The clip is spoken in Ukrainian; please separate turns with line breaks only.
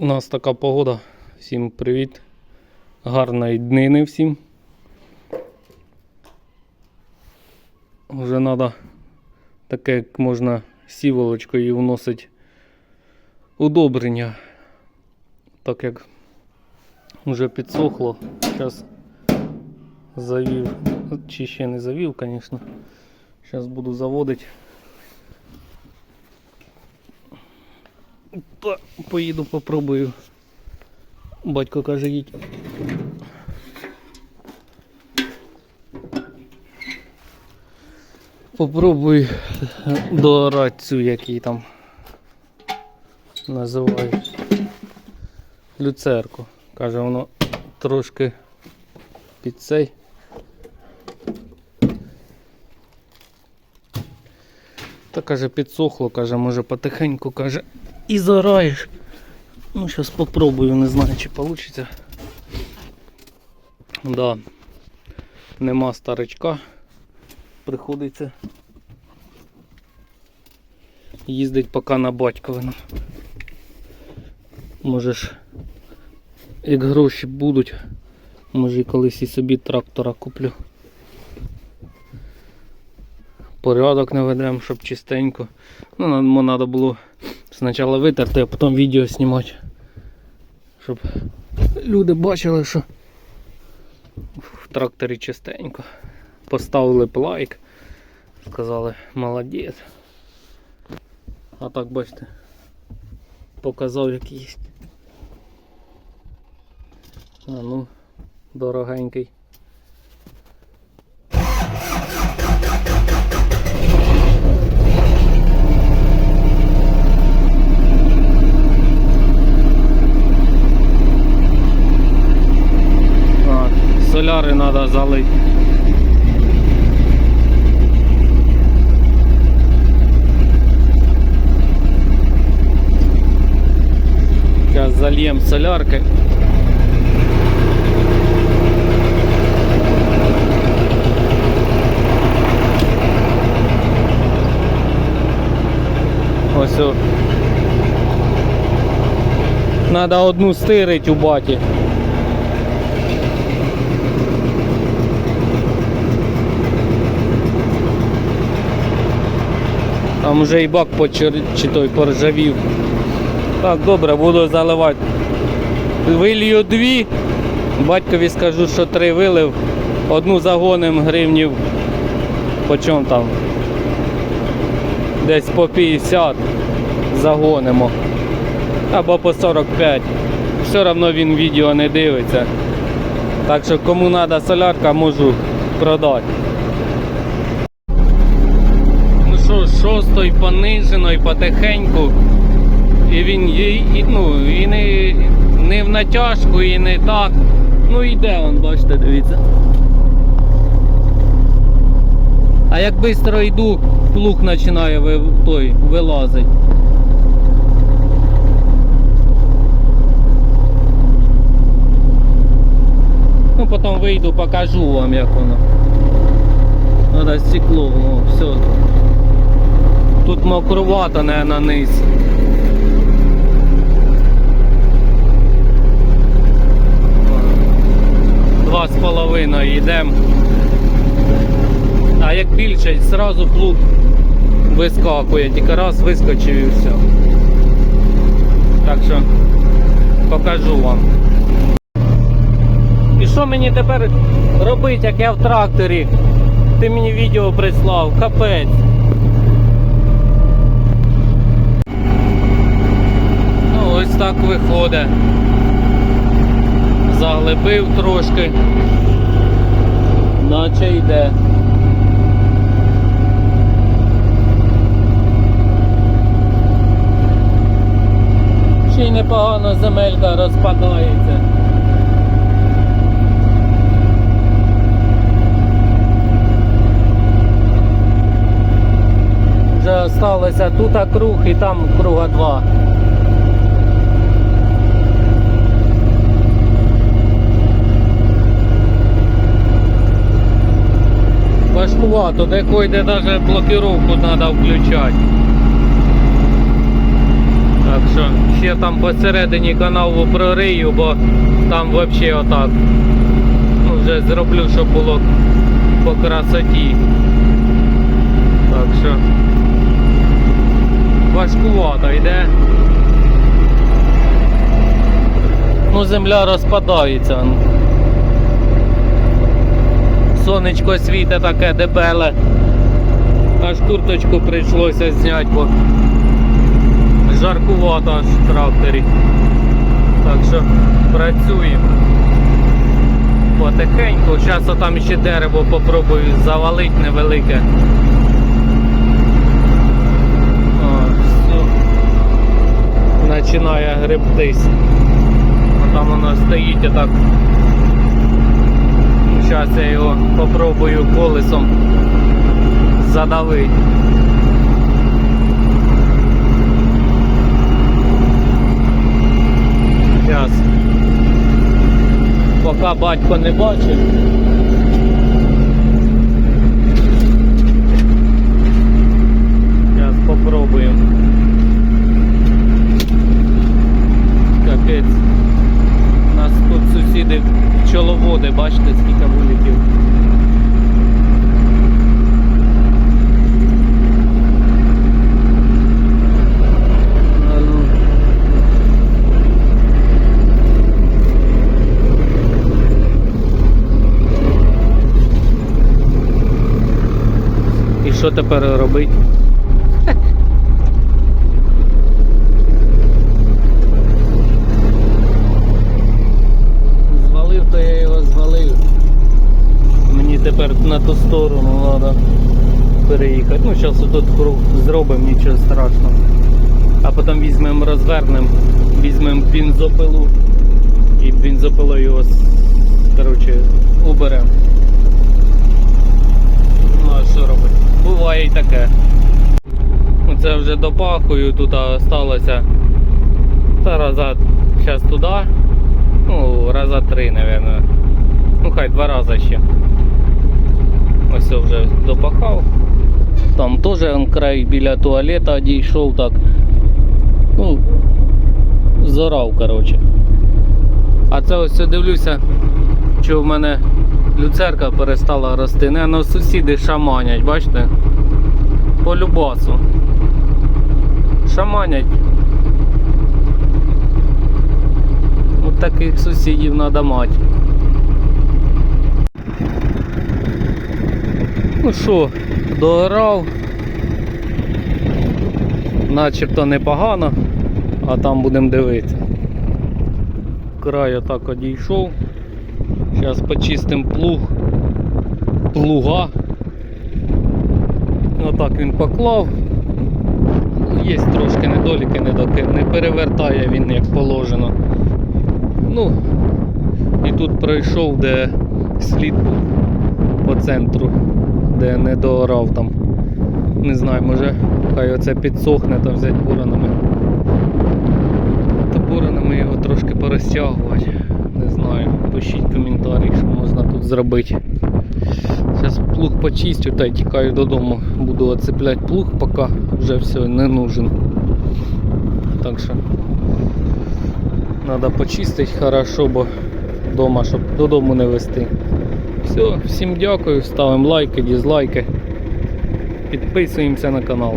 У нас така погода. Всім привіт. Гарної днини всім. Вже треба таке, як можна сіволочкою вносити удобрення. Так як вже підсохло. Зараз завів, чи ще не завів, звісно. Зараз буду заводити. Та поїду попробую. Батько каже, їдь. Попробуй доорати цю, як її там називають. Люцерку. Каже, воно трошки під цей. Та каже, підсохло, каже, може потихеньку каже, і зараєш. Ну, зараз попробую, не знаю, чи вийде. Да. Нема старичка. Приходиться їздить поки на батьковину. Може ж, як гроші будуть, може колись і собі трактора куплю. Порядок наведемо, щоб чистенько. Ну, нам треба було спочатку витерти, а потім відео знімати. Щоб люди бачили, що в тракторі чистенько. Поставили б лайк. Сказали молодець. А так бачите. Показав якийсь. А ну, дорогенький. Так, соляри треба залити. Зараз зальємо солярки. Ось. Надо одну стирить у баті. Там вже і бак почер... чи той поржавів. Так, добре, буду заливати. Вилью дві. Батькові скажу, що три вилив. Одну загоним гривнів. По чому там? Десь по 50 загонимо. Або по 45. Все одно він відео не дивиться. Так що кому треба солярка, можу продати. Ну що, з шостої понижено і потихеньку. І він і, ну, і не, не в натяжку, і не так. Ну йде он, бачите, дивіться. А як швидко йду, плуг починає ви, той, вилазить. Ну потім вийду, покажу вам як воно. Надо стекло, о, все. Тут мокровато, не на низ. Два з половиною йдемо. А як більше, зразу плуг вискакує, тільки раз вискочив і все. Так що покажу вам. І що мені тепер робити, як я в тракторі? Ти мені відео прислав, капець. Ну ось так виходить. Заглибив трошки. Наче йде. Ще й непогано земелька розпадається. Вже осталося тут круг і там круга два. Важкувато, декоїде навіть блокировку треба включати. Так що ще там посередині каналу прорию, бо там взагалі отак. Ну, вже зроблю, щоб було по красоті. Так що важкувато йде. Ну, земля розпадається. Сонечко світе таке дебеле. Аж курточку прийшлося зняти, бо жаркувато аж в тракторі. Так що працюємо. Потихеньку. Зараз там ще дерево попробую завалити невелике. Починає гребтись. Там воно стоїть отак. Зараз я його попробую колесом задавити. Зараз. Поки батько не бачить. Зараз попробуємо. Капець. У нас тут сусіди пчеловоди, бачите, скільки вуликів. А ну. І що тепер робити? Звалив, то я його звалив. Мені тепер на ту сторону треба переїхати. Ну, зараз тут круг зробимо, нічого страшного. А потім візьмемо, розвернемо, візьмемо бензопилу і бензопилою його коротше, уберемо. Ну а що робити? Буває і таке. Це вже допахую, тут залишилося та раза зараз туди. Ну, раза три, мабуть. Ну хай два рази ще. Ось вже допахав. Там теж край біля туалета дійшов так. Ну, зорав, коротше. А це ось дивлюся, що в мене люцерка перестала рости. Не, ну сусіди шаманять, бачите? По любасу. Шаманять. От таких сусідів треба мати. Ну що, доорав. Начебто непогано, а там будемо дивитися. Край отак одійшов. Зараз почистимо плуг. Плуга. Отак він поклав. Є трошки недоліки. Не перевертає він як положено. Ну, і тут пройшов, де слід був по центру, де не доорав там. Не знаю, може хай оце підсохне та взяти буранами. Та буранами його трошки порозтягувати. Знаю. Пишіть коментарі, що можна тут зробити. Зараз плуг почистю та й тікаю додому. Буду оцепляти плуг, поки вже все не нужен. Так що треба почистити хорошо, бо вдома, щоб додому не вести. Все, всім дякую, ставимо лайки, дізлайки. Підписуємося на канал.